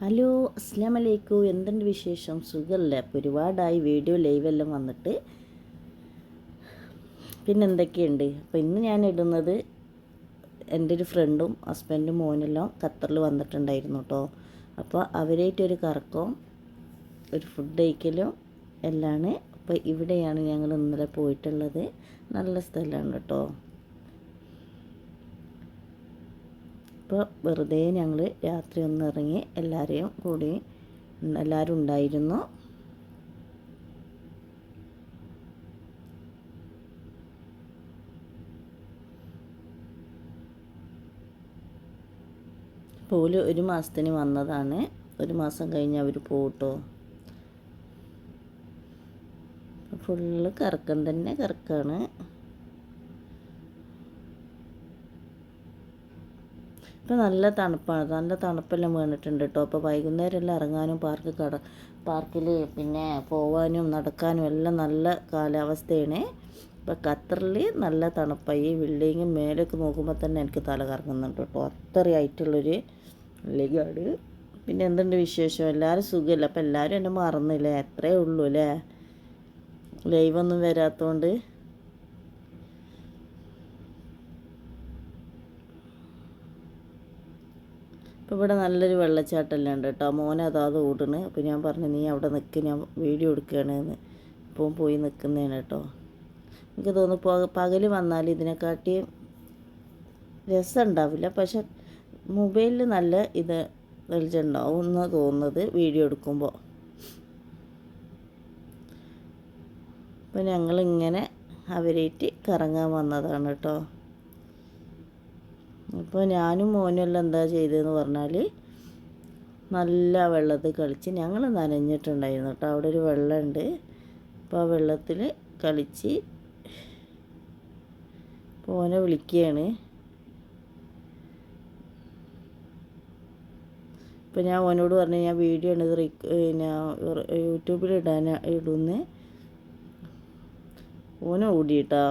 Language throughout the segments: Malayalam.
ഹലോ അസ്ലാം വലൈക്കും എന്തുണ്ട് വിശേഷം? സുഖമല്ലേ അപ്പോൾ ഒരുപാടായി. വീഡിയോ ലൈവെല്ലാം വന്നിട്ട്. പിന്നെ എന്തൊക്കെയുണ്ട്? അപ്പോൾ ഇന്ന് ഞാൻ ഇടുന്നത് എന്റെ ഒരു ഫ്രണ്ടും ഹസ്ബൻഡും മോനെല്ലാം ഖത്തറിൽ വന്നിട്ടുണ്ടായിരുന്നു കേട്ടോ അപ്പോൾ അവരായിട്ടൊരു കറക്കവും ഒരു ഫുഡ് കഴിക്കലും എല്ലാമാണ് അപ്പോൾ ഇവിടെയാണ് ഞങ്ങൾ ഇന്നലെ പോയിട്ടുള്ളത്. നല്ല സ്ഥലമാണ് കേട്ടോ അപ്പോൾ വെറുതെ ഞങ്ങൾ രാത്രി ഒന്ന് ഇറങ്ങി എല്ലാവരെയും കൂടി എല്ലാവരും ഉണ്ടായിരുന്നു. പോൽ ഒരു മാസത്തിന് വന്നതാണ്. ഒരു മാസം കഴിഞ്ഞ് അവർ പോട്ടോ. ഫുള്ള് കറക്കം തന്നെ കറക്കാണ്. ഇപ്പം നല്ല തണുപ്പാണ് നല്ല തണുപ്പെല്ലാം വീണിട്ടുണ്ട് കേട്ടോ അപ്പോൾ വൈകുന്നേരം എല്ലാം ഇറങ്ങാനും പാർക്ക് കട പാർക്കിൽ പിന്നെ പോവാനും നടക്കാനും എല്ലാം നല്ല കാലാവസ്ഥയാണ്. ഇപ്പം ഖത്തറിൽ നല്ല തണുപ്പായി ഈ ബിൽഡിങ് മേലേക്ക് നോക്കുമ്പോൾ തന്നെ എനിക്ക് തല കറങ്ങുന്നുണ്ട് കേട്ടോ അത്രയായിട്ടുള്ളൊരു ലിഗാട് പിന്നെ എന്തുണ്ട് വിശേഷം? എല്ലാവരും സുഖമില്ല അപ്പോൾ എല്ലാവരും എന്നെ മറന്നില്ലേ? അത്രേ ഉള്ളൂ അല്ലേ ലൈവൊന്നും വരാത്തതുകൊണ്ട് ഇപ്പോൾ ഇവിടെ നല്ലൊരു വെള്ളച്ചാട്ടമെല്ലാം ഉണ്ട് കേട്ടോ. മോനെ അതാത് ഓടണ്. അപ്പോൾ ഞാൻ പറഞ്ഞു നീ അവിടെ നിൽക്ക് ഞാൻ വീഡിയോ എടുക്കുകയാണ് എന്ന്. ഇപ്പോൾ പോയി നിൽക്കുന്നതാണ് കേട്ടോ. എനിക്ക് തോന്നുന്നു പകൽ വന്നാൽ ഇതിനെക്കാട്ടി രസം ഉണ്ടാവില്ല. പക്ഷെ മൊബൈലിൽ നല്ല ഇത് വെളിച്ചുണ്ടാവും എന്ന് തോന്നുന്നത് വീഡിയോ എടുക്കുമ്പോൾ അപ്പോൾ ഞങ്ങളിങ്ങനെ അവരേറ്റ് കറങ്ങാൻ വന്നതാണ് കേട്ടോ. അപ്പോൾ ഞാനും മോനും എല്ലാം എന്താ ചെയ്തതെന്ന് പറഞ്ഞാൽ നല്ല വെള്ളത്തിൽ കളിച്ച് ഞങ്ങൾ നനഞ്ഞിട്ടുണ്ടായിരുന്നു കേട്ടോ. അവിടെ ഒരു വെള്ളമുണ്ട്. അപ്പോൾ ആ വെള്ളത്തിൽ കളിച്ച് പോനെ വിളിക്കുകയാണ്. ഇപ്പോൾ ഞാൻ ഓനോട് പറഞ്ഞു ഞാൻ വീഡിയോ ആണ് ഇത് പിന്നെ യൂട്യൂബിൽ ഇടാൻ ഇടുന്നേ. ഓനെ ഓടിയിട്ടാ.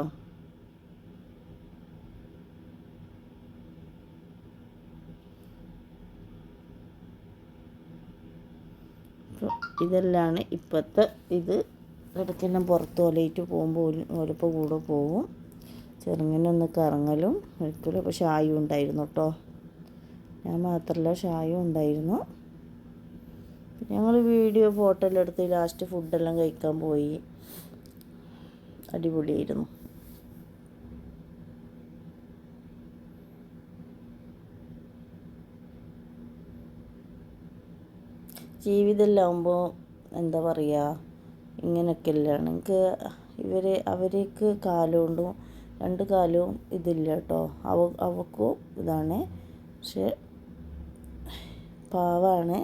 അപ്പോൾ ഇതെല്ലാമാണ് ഇപ്പോഴത്തെ ഇത്. ഇടയ്ക്കെല്ലാം പുറത്ത് ഓലയിട്ട് പോകുമ്പോൾ ഓലപ്പോൾ കൂടെ പോവും. ചെറുങ്ങനെ ഒന്ന് കറങ്ങലും ഒരിക്കലും അപ്പോൾ ഷായും ഉണ്ടായിരുന്നു കേട്ടോ. ഞാൻ മാത്രമല്ല ഷായും ഉണ്ടായിരുന്നു. ഞങ്ങൾ വീഡിയോ ഫോട്ടോ എല്ലാം എടുത്ത് ലാസ്റ്റ് ഫുഡെല്ലാം കഴിക്കാൻ പോയി. അടിപൊളിയായിരുന്നു. ജീവിതമെല്ലാകുമ്പോൾ എന്താ പറയുക ഇങ്ങനെയൊക്കെയല്ലാണ് എനിക്ക് ഇവർ അവർക്ക് കാലുകൊണ്ടും രണ്ട് കാലും ഇതില്ല കേട്ടോ അവ അവക്കും ഇതാണ്. പക്ഷെ പാവാണ്.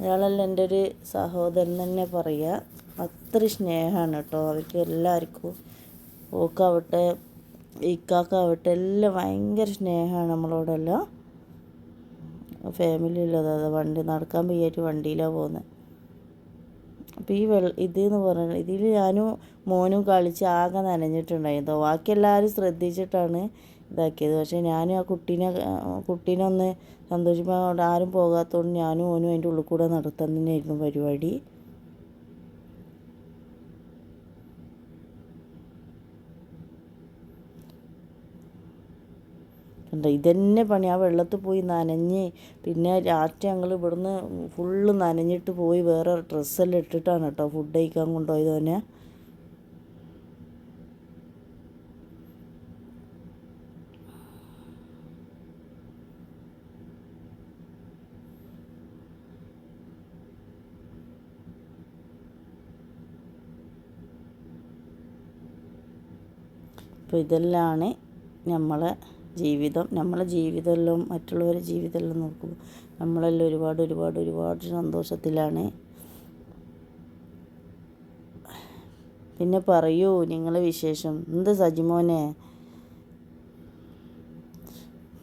അയാളല്ല എന്റെ ഒരു സഹോദരൻ തന്നെ പറയുക അത്ര സ്നേഹമാണ് കേട്ടോ. അവർക്ക് എല്ലാവർക്കും ഓക്കാവട്ടെ ഇക്കാക്കാവട്ടെ എല്ലാം ഭയങ്കര സ്നേഹമാണ് നമ്മളോടെല്ലാം. ഫാമിലിയിലത് വണ്ടി നടക്കാൻ വയ്യായിട്ട് വണ്ടിയിലാണ് പോകുന്നത് അപ്പോൾ ഈ വെള്ള ഇതെന്ന് പറഞ്ഞാൽ ഇതിൽ ഞാനും മോനും കളിച്ച് ആകെ നനഞ്ഞിട്ടുണ്ടായിരുന്നു. ബാക്കി എല്ലാവരും ശ്രദ്ധിച്ചിട്ടാണ് ഇതാക്കിയത്. പക്ഷേ ഞാനും ആ കുട്ടീനെ കുട്ടീനെ ഒന്ന് സന്തോഷിപ്പാൻ ആരും പോകാത്തതുകൊണ്ട് ഞാനും മോനും അതിന്റെ ഉള്ളിൽ കൂടെ നടത്താൻ തന്നെയായിരുന്നു പരിപാടി. കണ്ടോ ഇതന്നെ പണി. ആ വെള്ളത്തിൽ പോയി നനഞ്ഞ് പിന്നെ രാത്രി ഞങ്ങൾ ഇവിടുന്ന് ഫുള്ള് നനഞ്ഞിട്ട് പോയി വേറെ ഡ്രസ്സെല്ലാം ഇട്ടിട്ടാണ് കേട്ടോ ഫുഡ് കഴിക്കാൻ കൊണ്ടുപോയത് തന്നെ അപ്പോൾ ഇതെല്ലാമാണ് നമ്മളെ ജീവിതം നമ്മളെ ജീവിതമെല്ലാം മറ്റുള്ളവരെ ജീവിതമെല്ലാം നോക്കുമ്പോൾ നമ്മളെല്ലാം ഒരുപാട് ഒരുപാട് ഒരുപാട് സന്തോഷത്തിലാണ്. പിന്നെ പറയൂ നിങ്ങളെ വിശേഷം. എന്ത് സജിമോനെ?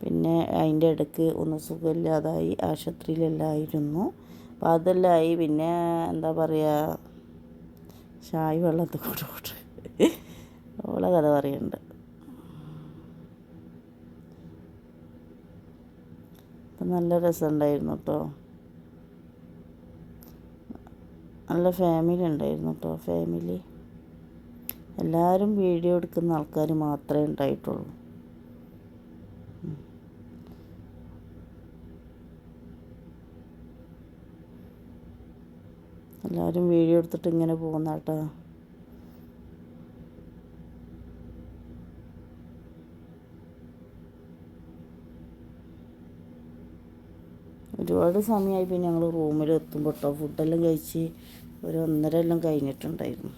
പിന്നെ അതിന്റെ ഇടയ്ക്ക് ഒന്ന് സുഖമില്ലാതായി ആശുപത്രിയിലെല്ലാമായിരുന്നു അപ്പോൾ അതെല്ലാം ആയി പിന്നെ എന്താ പറയുക ചായ വെള്ളത്തിൽ കൂടെ ഓളെ കഥ പറയുന്നുണ്ട് അപ്പം നല്ല രസമുണ്ടായിരുന്നു കേട്ടോ നല്ല ഫാമിലി ഉണ്ടായിരുന്നു കേട്ടോ ഫാമിലി എല്ലാവരും വീഡിയോ എടുക്കുന്ന ആൾക്കാർ മാത്രമേ ഉണ്ടായിട്ടുള്ളൂ. എല്ലാവരും വീഡിയോ എടുത്തിട്ട് ഇങ്ങനെ പോകുന്ന കേട്ടോ ഒരുപാട് സമയമായി പിന്നെ ഞങ്ങൾ റൂമിൽ എത്തുമ്പോൾ കേട്ടോ ഫുഡെല്ലാം കഴിച്ച് ഒരു ഒന്നര എല്ലാം കഴിഞ്ഞിട്ടുണ്ടായിരുന്നു.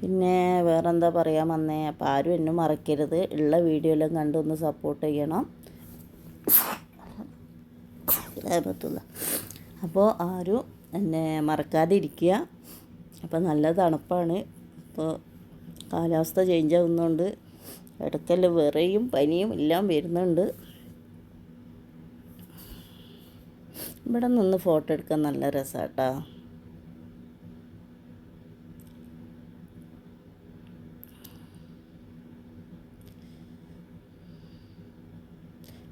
പിന്നെ വേറെന്താ പറയാൻ വന്നേ? അപ്പം ആരും എന്നെ മറക്കരുത്. ഉള്ള വീഡിയോ എല്ലാം കണ്ടൊന്ന് സപ്പോർട്ട് ചെയ്യണം. പറ്റില്ല അപ്പോൾ ആരും എന്നെ മറക്കാതെ അപ്പോൾ നല്ല തണുപ്പാണ്. ഇപ്പോൾ കാലാവസ്ഥ ചേഞ്ച് ആകുന്നുണ്ട് ഇടയ്ക്കെല്ലാം വിറയും പനിയും എല്ലാം വരുന്നുണ്ട്. ഇവിടെ നിന്ന് ഫോട്ടോ എടുക്കാൻ നല്ല രസമാട്ടോ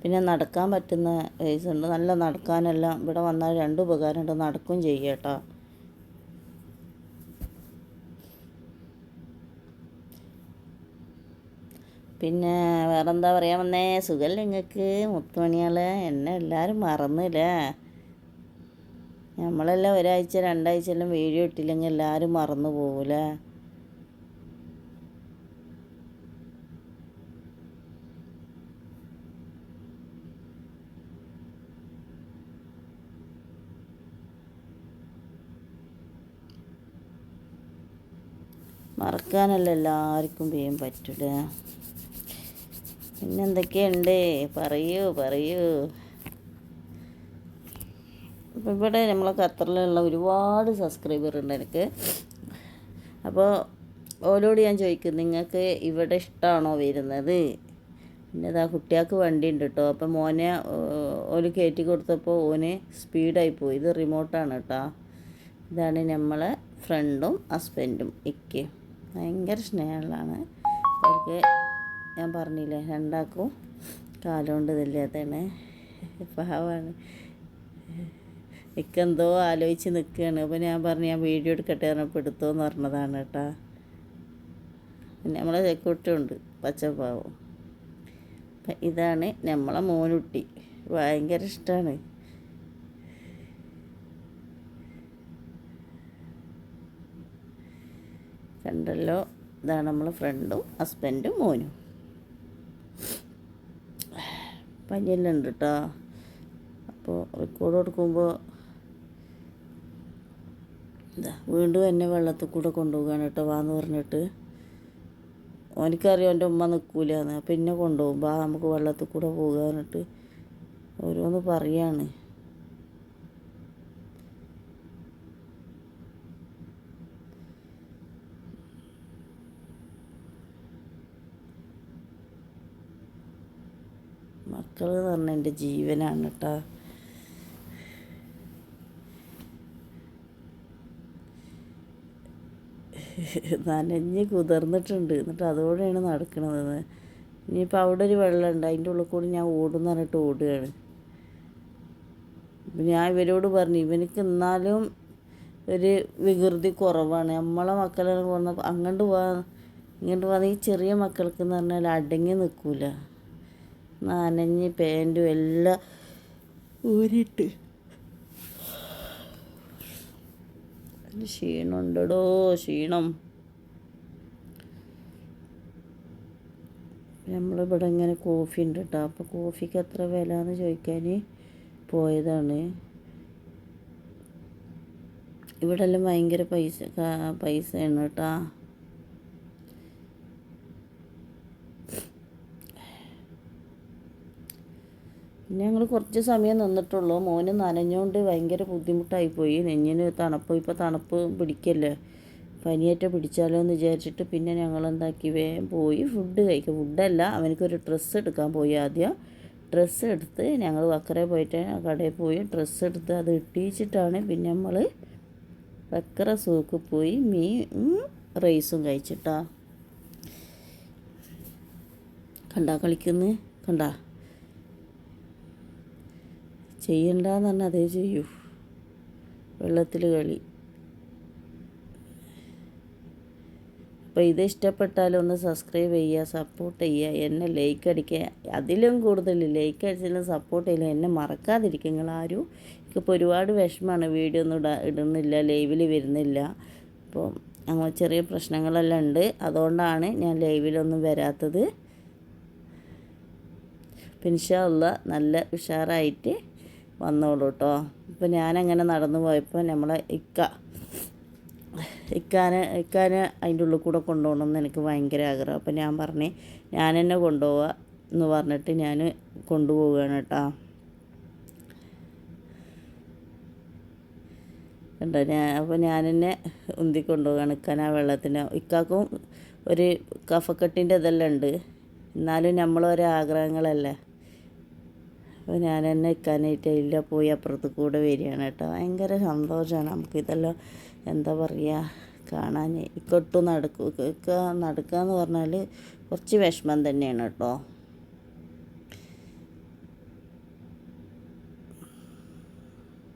പിന്നെ നടക്കാൻ പറ്റുന്ന കേസ് ഉണ്ട്. നല്ല നടക്കാനെല്ലാം ഇവിടെ വന്നാൽ രണ്ട് ഉപകാരമുണ്ട്. നടക്കും ചെയ്യുക പിന്നെ വേറെന്താ പറയാൻ വന്നേ? സുഖമല്ലേ നിങ്ങൾക്ക് മുത്തുമണിയാളെ എന്നെ എല്ലാവരും മറന്നില്ലേ? നമ്മളെല്ലാം ഒരാഴ്ച രണ്ടാഴ്ച എല്ലാം വീഡിയോ ഇട്ടില്ലെങ്കിൽ എല്ലാവരും മറന്നു പോകൂലേ മറക്കാനല്ല എല്ലാവർക്കും ചെയ്യാൻ പറ്റൂല? പിന്നെ എന്തൊക്കെയുണ്ട് പറയൂ പറയൂ. അപ്പോൾ ഇവിടെ നമ്മളെ ഖത്തറിലുള്ള ഒരുപാട് സബ്സ്ക്രൈബർ ഉണ്ട് എനിക്ക്. അപ്പോൾ ഓരോട് ഞാൻ ചോദിക്കും നിങ്ങൾക്ക് ഇവിടെ ഇഷ്ടമാണോ വരുന്നത്? പിന്നെ ഇതാ കുട്ടികൾക്ക് വണ്ടി ഉണ്ട് കേട്ടോ അപ്പോൾ മോനെ ഓൽ കയറ്റി കൊടുത്തപ്പോൾ ഓന് സ്പീഡായി പോയി. ഇത് റിമോട്ടാണ് കേട്ടോ ഇതാണ് നമ്മളെ ഫ്രണ്ടും ഹസ്ബൻഡും ഇക്കയും. ഭയങ്കര സ്നേഹമുള്ളതാണ്. അവർക്ക് ഞാൻ പറഞ്ഞില്ലേ രണ്ടാക്കും കാലുകൊണ്ട് ഇതില്ലാത്തതാണ്. പാവാണ്. എനിക്കെന്തോ ആലോചിച്ച് നിൽക്കുകയാണ് അപ്പോൾ ഞാൻ പറഞ്ഞു ഞാൻ വീഡിയോ എടുക്കട്ടെ പറഞ്ഞപ്പോൾ എടുത്തോന്ന് പറഞ്ഞതാണ് കേട്ടോ. പിന്നെ നമ്മളെ ഉണ്ട് പച്ചപ്പാവും. അപ്പം ഇതാണ് നമ്മളെ മോനുട്ടി. ഭയങ്കര ഇഷ്ടമാണ് കണ്ടല്ലോ ഇതാണ് നമ്മളെ ഫ്രണ്ടും ഹസ്ബൻഡും മോനും. പനിയെല്ലാം കേട്ടോ അപ്പോൾ റെക്കോർഡ് കൊടുക്കുമ്പോൾ എന്താ വീണ്ടും എന്നെ വെള്ളത്തിൽ കൂടെ കൊണ്ടുപോകാണ് കേട്ടോ വാന്ന് പറഞ്ഞിട്ട്. ഓനിക്കറിയാം എന്റെ ഉമ്മ നിൽക്കൂലെന്ന് അപ്പം എന്നെ കൊണ്ടുപോകും ബാ നമുക്ക് വെള്ളത്തിൽ കൂടെ പോകാനിട്ട് ഓരോന്ന് പറയാണ്. മക്കൾ എന്ന് പറഞ്ഞാൽ എന്റെ ജീവനാണ് കേട്ടോ. നനഞ്ഞ് കുതിർന്നിട്ടുണ്ട്. എന്നിട്ട് അതോടെയാണ് നടക്കുന്നത് ഇനിയിപ്പോൾ അവിടെ ഒരു വെള്ളമുണ്ട്. അതിന്റെ ഉള്ളിൽ കൂടി ഞാൻ ഓടും എന്ന് പറഞ്ഞിട്ട് ഓടുകയാണ്. ഞാൻ ഇവരോട് പറഞ്ഞു ഇവനക്ക് എന്നാലും ഒരു വികൃതി കുറവാണ്. നമ്മളെ മക്കളെ വന്ന അങ്ങോട്ട് പോകാൻ ഇങ്ങോട്ട് പോകാൻ ഈ ചെറിയ മക്കൾക്ക് എന്ന് പറഞ്ഞാൽ അടങ്ങി നിൽക്കൂല. നനഞ്ഞ് പാന്റും എല്ലാം ഊരിട്ട് ക്ഷീണമുണ്ടടോ ക്ഷീണം. നമ്മളിവിടെ ഇങ്ങനെ കോഫി ഉണ്ട് കേട്ടോ അപ്പോൾ കോഫിക്ക് എത്ര വില എന്ന് ചോദിക്കാൻ പോയതാണ്. ഇവിടെ എല്ലാം ഭയങ്കര പൈസ പൈസയാണ് കേട്ടോ പിന്നെ ഞങ്ങൾ കുറച്ച് സമയം നിന്നിട്ടുള്ളൂ. മോന് നനഞ്ഞുകൊണ്ട് ഭയങ്കര ബുദ്ധിമുട്ടായി പോയി. നെഞ്ഞിന് തണുപ്പ്. ഇപ്പോൾ തണുപ്പ് പിടിക്കല്ലേ? പനിയേറ്റ പിടിച്ചാലോ എന്ന് വിചാരിച്ചിട്ട് പിന്നെ ഞങ്ങൾ എന്താക്കി വേഗം പോയി ഫുഡ് കഴിക്കുക ഫുഡല്ല അവനക്കൊരു ഡ്രസ്സ് എടുക്കാൻ പോയി ആദ്യം. ഡ്രസ്സ് എടുത്ത് ഞങ്ങൾ വക്കരെ പോയിട്ട് കടയിൽ പോയി ഡ്രസ്സ് എടുത്ത് അത് ഇട്ടിച്ചിട്ടാണ് പിന്നെ നമ്മൾ വക്കര സൂക്ക് പോയി മീൻ റൈസും കഴിച്ചിട്ടാ. കണ്ടാ കളിക്കുന്നു? കണ്ടാ? ചെയ്യണ്ടെന്ന് പറഞ്ഞാൽ അതേ ചെയ്യൂ. വെള്ളത്തിൽ കളി. അപ്പോൾ ഇത് ഇഷ്ടപ്പെട്ടാലൊന്ന് സബ്സ്ക്രൈബ് ചെയ്യുക സപ്പോർട്ട് ചെയ്യുക എന്നെ ലൈക്ക് അടിക്കുക അതിലും കൂടുതൽ ലൈക്ക് അടിച്ചാലും സപ്പോർട്ട് ചെയ്യില്ല എന്നെ മറക്കാതിരിക്കുക നിങ്ങൾ ആരും എനിക്കിപ്പോൾ ഒരുപാട് വിഷമമാണ് വീഡിയോ ഒന്നും ഇടാ ഇടുന്നില്ല ലൈവിൽ വരുന്നില്ല. അപ്പോൾ അങ്ങനെ ചെറിയ പ്രശ്നങ്ങളെല്ലാം ഉണ്ട്. അതുകൊണ്ടാണ് ഞാൻ ലൈവിലൊന്നും വരാത്തത്. പിൻഷല്ല നല്ല ഉഷാറായിട്ട് വന്നോളൂ കേട്ടോ ഇപ്പോൾ ഞാനങ്ങനെ നടന്നു പോയപ്പോൾ നമ്മളെ ഇക്ക ഇക്കാനെ ഇക്കാനെ അതിന്റെ ഉള്ളിൽ കൂടെ കൊണ്ടുപോകണം എന്ന് എനിക്ക് ഭയങ്കര ആഗ്രഹം. അപ്പോൾ ഞാൻ പറഞ്ഞേ ഞാൻ എന്നെ കൊണ്ടുപോവുക എന്ന് പറഞ്ഞിട്ട് ഞാൻ കൊണ്ടുപോവുകയാണ് കേട്ടോ കണ്ടോ? ഞാൻ അപ്പോൾ ഞാൻ എന്നെ ഉന്തി കൊണ്ടുപോവുകയാണ് ഇക്കാൻ ആ വെള്ളത്തിന്. ഇക്കാക്കും ഒരു കഫക്കെട്ടിന്റെ ഇതെല്ലാം ഉണ്ട്. എന്നാലും നമ്മളൊരോ ആഗ്രഹങ്ങളല്ലേ അപ്പോൾ ഞാൻ തന്നെ ഇക്കാനായിട്ട് ഇല്ല പോയി അപ്പുറത്ത് കൂടെ വരികയാണ് കേട്ടോ. ഭയങ്കര സന്തോഷമാണ് നമുക്കിതെല്ലാം എന്താ പറയുക കാണാൻ ഇക്കൊട്ടും നടക്കുക നടക്കുക എന്ന് പറഞ്ഞാൽ കുറച്ച് വിഷമം തന്നെയാണ് കേട്ടോ.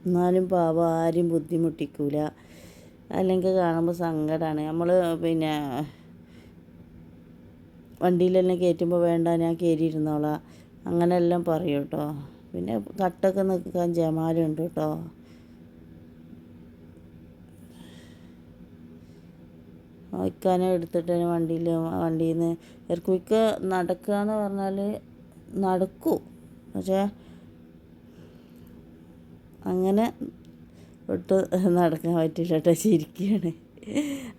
എന്നാലും പാവം ആരും ബുദ്ധിമുട്ടിക്കൂല. അല്ലെങ്കിൽ കാണുമ്പോൾ സങ്കടമാണ് നമ്മൾ പിന്നെ വണ്ടിയിലെല്ലാം കയറ്റുമ്പോൾ വേണ്ട ഞാൻ കയറിയിരുന്നോളാം അങ്ങനെയെല്ലാം പറയും കേട്ടോ പിന്നെ കട്ടൊക്കെ നിൽക്കാൻ ജമാലുണ്ട് കേട്ടോ ഇക്കാനെ എടുത്തിട്ട് വണ്ടിയിൽ വണ്ടിയിൽ നിന്ന് ഇറക്കുമിക്ക നടക്കുക എന്ന് പറഞ്ഞാൽ നടക്കൂ. പക്ഷേ അങ്ങനെ ഒട്ട് നടക്കാൻ പറ്റില്ല കേട്ടോ ചിരിക്കുകയാണ്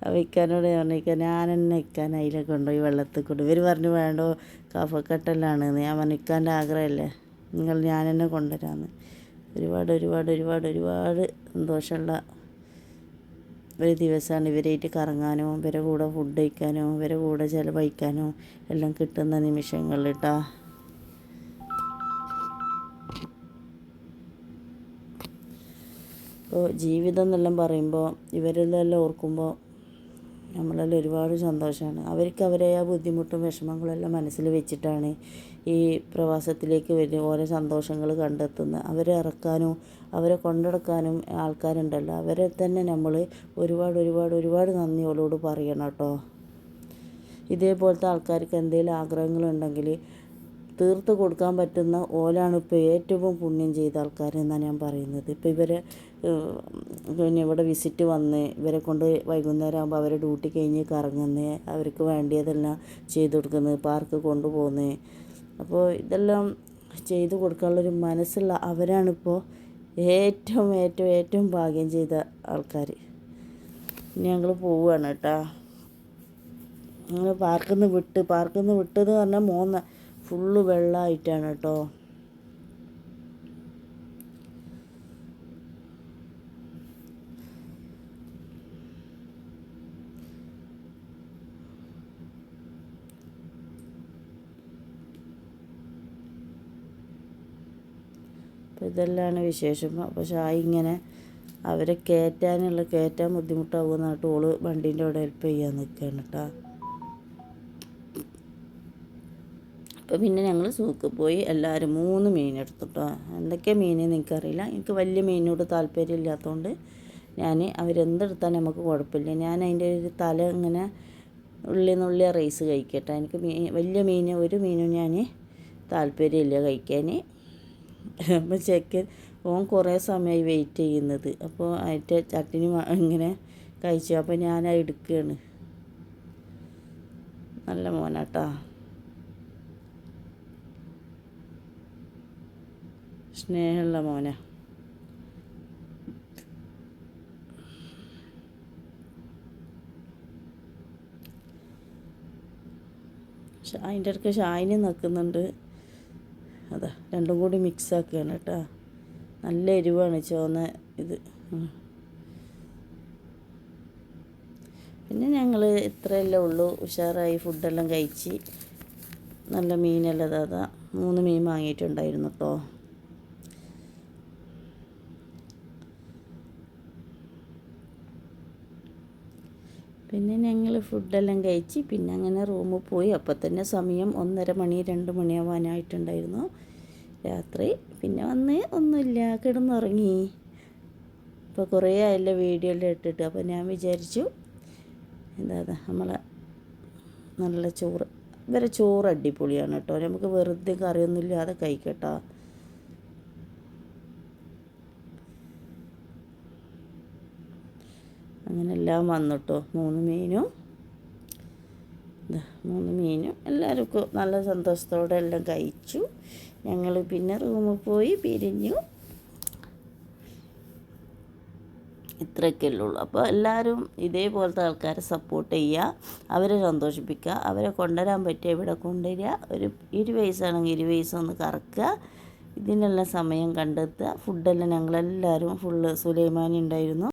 അപ്പോൾ ഇക്കാനോട് പറഞ്ഞിരിക്കാൻ ഞാൻ എന്നെ ഇക്കാൻ അതിലെ കൊണ്ടുപോയി വെള്ളത്തിൽ കൊണ്ട് ഇവർ പറഞ്ഞു വേണ്ടോ കഫക്കെട്ടല്ലാണ് ഞാൻ പറഞ്ഞു ആഗ്രഹമല്ലേ നിങ്ങൾ ഞാൻ എന്നെ കൊണ്ടുവരാമെന്ന്. ഒരുപാട് ഒരുപാട് ഒരുപാട് ഒരുപാട് സന്തോഷമുള്ള ഒരു ദിവസമാണ് ഇവരായിട്ട് കറങ്ങാനോ ഇവരെ കൂടെ ഫുഡ് കഴിക്കാനോ ഇവരെ കൂടെ ചിലവഴിക്കാനോ എല്ലാം കിട്ടുന്ന നിമിഷങ്ങളിൽ കേട്ടോ ഇപ്പോൾ ജീവിതം എന്നെല്ലാം പറയുമ്പോൾ ഇവരെല്ലാം ഓർക്കുമ്പോൾ നമ്മളെല്ലാം ഒരുപാട് സന്തോഷമാണ് അവർക്ക് അവരെ ആ ബുദ്ധിമുട്ടും വിഷമങ്ങളെല്ലാം മനസ്സിൽ വെച്ചിട്ടാണ് ഈ പ്രവാസത്തിലേക്ക് വരുന്ന ഓരോ സന്തോഷങ്ങൾ കണ്ടെത്തുന്നത്. അവരെ ഇറക്കാനും അവരെ കൊണ്ടെടുക്കാനും ആൾക്കാരുണ്ടല്ലോ. അവരെ തന്നെ നമ്മൾ ഒരുപാട് ഒരുപാട് ഒരുപാട് നന്ദിയോളോട് പറയണം കേട്ടോ. ഇതേപോലത്തെ ആൾക്കാർക്ക് എന്തെങ്കിലും ആഗ്രഹങ്ങളുണ്ടെങ്കിൽ തീർത്ത് കൊടുക്കാൻ പറ്റുന്ന ഓലാണ് ഇപ്പോൾ ഏറ്റവും പുണ്യം ചെയ്ത ആൾക്കാർ എന്നാണ് ഞാൻ പറയുന്നത്. ഇപ്പോൾ ഇവരെ പിന്നെ ഇവിടെ വിസിറ്റ് വന്ന് ഇവരെ കൊണ്ട് വൈകുന്നേരം ആകുമ്പോൾ അവരെ ഡ്യൂട്ടി കഴിഞ്ഞ് കറങ്ങുന്നത് അവർക്ക് വേണ്ടിയതെല്ലാം ചെയ്തു കൊടുക്കുന്നത് പാർക്ക് കൊണ്ടുപോകുന്നത് അപ്പോൾ ഇതെല്ലാം ചെയ്തു കൊടുക്കാനുള്ളൊരു മനസ്സുള്ള അവരാണിപ്പോൾ ഏറ്റവും ഏറ്റവും ഏറ്റവും ഭാഗ്യം ചെയ്ത ആൾക്കാർ ഞങ്ങൾ പോവുകയാണ് കേട്ടോ. ഞങ്ങൾ പാർക്കിൽ നിന്ന് വിട്ട് പാർക്കിൽ നിന്ന് വിട്ടത് പറഞ്ഞാൽ മൂന്ന് ഫുള്ള് വെള്ളമായിട്ടാണ് കേട്ടോ. അപ്പോൾ ഇതെല്ലാമാണ് വിശേഷം. അപ്പോൾ ഷായി ഇങ്ങനെ അവരെ കയറ്റാനുള്ള കയറ്റാൻ ബുദ്ധിമുട്ടാകുമെന്നാണ് ടോൾ വണ്ടീന്റെ അവിടെ ഹെൽപ്പ് ചെയ്യാൻ നിൽക്കുകയാണ് കേട്ടോ. അപ്പോൾ പിന്നെ ഞങ്ങൾ സൂക്ക് പോയി എല്ലാവരും മൂന്ന് മീൻ എടുത്തിട്ടോ. എന്തൊക്കെ മീൻ എനിക്കറിയില്ല. എനിക്ക് വലിയ മീനിനോട് താല്പര്യം ഇല്ലാത്തതുകൊണ്ട് ഞാൻ അവരെന്തെടുത്താൽ നമുക്ക് കുഴപ്പമില്ല ഞാൻ അതിന്റെ ഒരു തല ഇങ്ങനെ ഉള്ളി നുള്ളിയ റൈസ് കഴിക്കട്ടെ. എനിക്ക് മീൻ വലിയ മീൻ ഒരു മീനും ഞാൻ താല്പര്യമില്ല കഴിക്കാൻ അപ്പോൾ ചെക്കൻ ഓൻ കുറേ സമയമായി വെയിറ്റ് ചെയ്യുന്നത്. അപ്പോൾ അതിന്റെ ചട്ടിനി ഇങ്ങനെ കഴിച്ചു. അപ്പോൾ ഞാൻ എടുക്കുകയാണ് നല്ല മോനാട്ടാ. സ്നേഹമുള്ള മോന. അതിന്റെ ഇടയ്ക്ക് ഷായിന് നിൽക്കുന്നുണ്ട് അതാ രണ്ടും കൂടി മിക്സ് ആക്കുകയാണ് കേട്ടോ. നല്ല എരിവാണ് ചുവന്ന ഇത്. പിന്നെ ഞങ്ങൾ ഇത്രയല്ലേ ഉള്ളൂ. ഉഷാറായി ഫുഡെല്ലാം കഴിച്ച്. നല്ല മീനെല്ലാം അതാ മൂന്ന് മീൻ വാങ്ങിയിട്ടുണ്ടായിരുന്നു കേട്ടോ പിന്നെ ഞങ്ങൾ ഫുഡെല്ലാം കഴിച്ച് പിന്നെ അങ്ങനെ റൂമിൽ പോയി. അപ്പോൾ തന്നെ സമയം ഒന്നര മണി രണ്ട് മണിയാവാനായിട്ടുണ്ടായിരുന്നു രാത്രി. പിന്നെ വന്ന് ഒന്നുമില്ല കിടന്നുറങ്ങി. ഇപ്പോൾ കുറേ ആയല്ലോ വീഡിയോ എല്ലാം ഇട്ടിട്ട്. അപ്പോൾ ഞാൻ വിചാരിച്ചു എന്താ നമ്മളെ നല്ല ചോറ് ഇവരെ ചോറ് അടിപൊളിയാണ് കേട്ടോ. നമുക്ക് വെറുതെ കറിയൊന്നുമില്ലാതെ കഴിക്കട്ടോ. അങ്ങനെ എല്ലാം വന്നിട്ടോ. മൂന്ന് മീനും. മൂന്ന് മീനും. എല്ലാവർക്കും നല്ല സന്തോഷത്തോടെ എല്ലാം കഴിച്ചു. ഞങ്ങൾ പിന്നെ റൂമിൽ പോയി പിരിഞ്ഞു. ഇത്രയൊക്കെയല്ലേ ഉള്ളൂ അപ്പോൾ എല്ലാവരും ഇതേപോലത്തെ ആൾക്കാരെ സപ്പോർട്ട് ചെയ്യുക അവരെ സന്തോഷിപ്പിക്കുക അവരെ കൊണ്ടുവരാൻ പറ്റിയ ഇവിടെ കൊണ്ടുവരിക ഒരു ഇരു വയസ്സാണെങ്കിൽ ഇരു വയസ്സൊന്ന് കറക്കുക ഇതിനെല്ലാം സമയം കണ്ടെത്തുക. ഫുഡെല്ലാം ഞങ്ങളെല്ലാവരും ഫുള്ള് സുലൈമാനി ഉണ്ടായിരുന്നു.